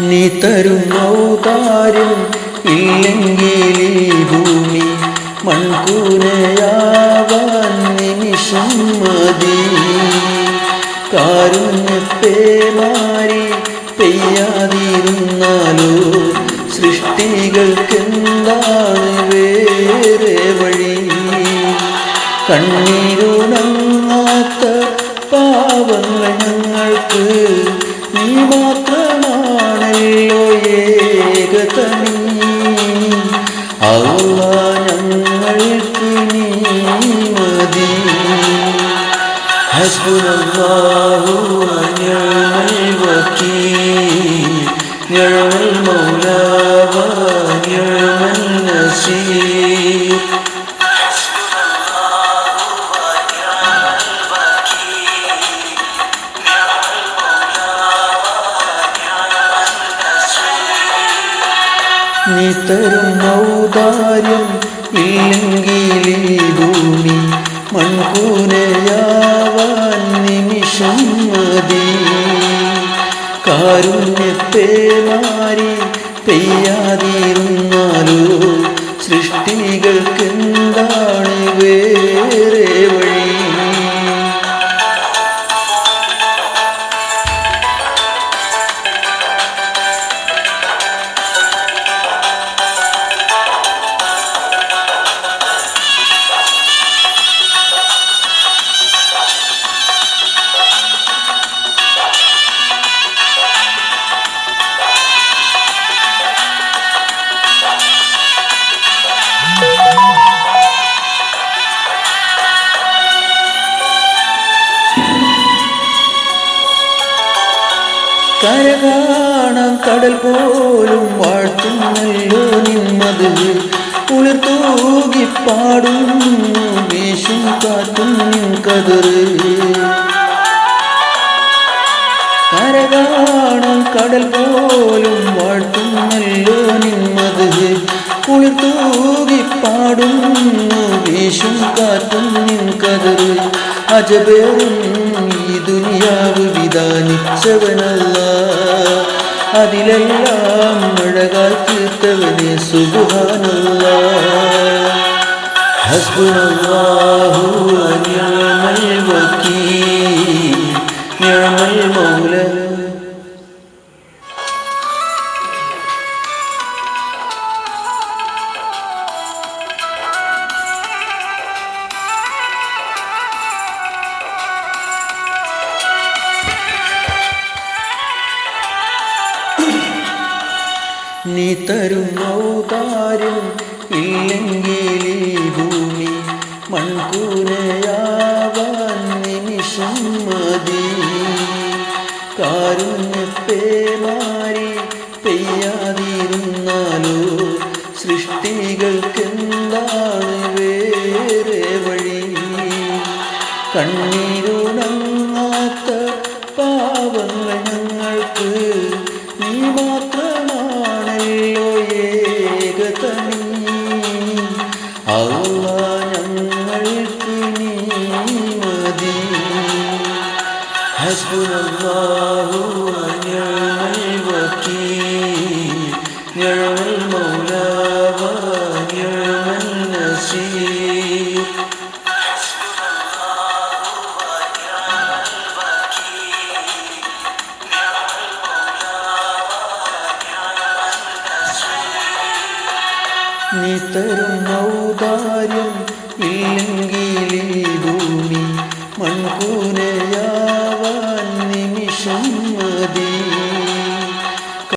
നീ തരുന്നോ ഔദാര്യം ഇല്ലെങ്കിൽ ഈ ഭൂമി മൺകൂനയാവാൻ നിമിഷം മതി. കാരുണ്യപ്പേമാരി പെയ്യാതിരുന്നാലോ സൃഷ്ടികൾക്കെന്താണ് വേറെ വഴി? കണ്ണീരുണങ്ങാത്ത പാവങ്ങൾ ഞങ്ങൾക്ക് നീ മാത്രമാണല്ലോ അല്ല ഞങ്ങൾക്ക് നീ മതി ഹസ്ബുനല്ലാഹു വനിഅമൽ വകീൽ നിഅമൽ മൗലാ വനിഅമൽ നസീർ നീ തരും ഔദാര്യം ഇല്ലെങ്കിൽ ഈ ഭൂമി മൺകൂനയാവാൻ നിമിഷം മതി. കാരുണ്യപ്പേമാരി പെയ്യാതിരുന്നാലോ കരകാണം കടൽ പോലും വാഴ്ത്തുന്നല്ലോ നിന്നത്. ഉളിർത്തൂകി പാടുന്നു വീശും കാറ്റും നിൻ കതിറ്. കരകാണം കടൽ പോലും വാഴ്ത്തുന്നല്ലോ നിന്നത്. കുളിർത്തൂകി പാടുന്നു വീശും കാറ്റും നിൻ കതിറ്. അജബേറും ഈ ദുനിയാവ് വിധാനിച്ചവനല്ല. അതിലെല്ലാം മഴകാൽ തീർത്തവനെ സുഖാനല്ല ഹസ്ബുനല്ലാഹു വനിഅമൽ വകീൽ നിഅമൽ മൗല. നീ തരും ഔദാര്യം ഇല്ലെങ്കിൽ ഈ ഭൂമി മൺകൂനയാവാൻ നിമിഷം മതി. കാരുണ്യപ്പേമാരി പെയ്യാതിരുന്നാലോ സൃഷ്ടികൾക്കെന്താണ് വേറെ വഴി? കണ്ണീരുണങ്ങാത്ത പാവങ്ങൾ ഞങ്ങൾക്ക് നീ മാത്രമാണല്ലോ ഏകതമീ. അല്ല ഞങ്ങൾക്ക് നീ മതി. ഹസ്ബുനല്ലാഹു വനിഅമൽ വകീൽ നിഅമൽ മൗലാ വനിഅമൽ നസീർ. നീ തരും ഔദാര്യം ഇല്ലെങ്കിൽ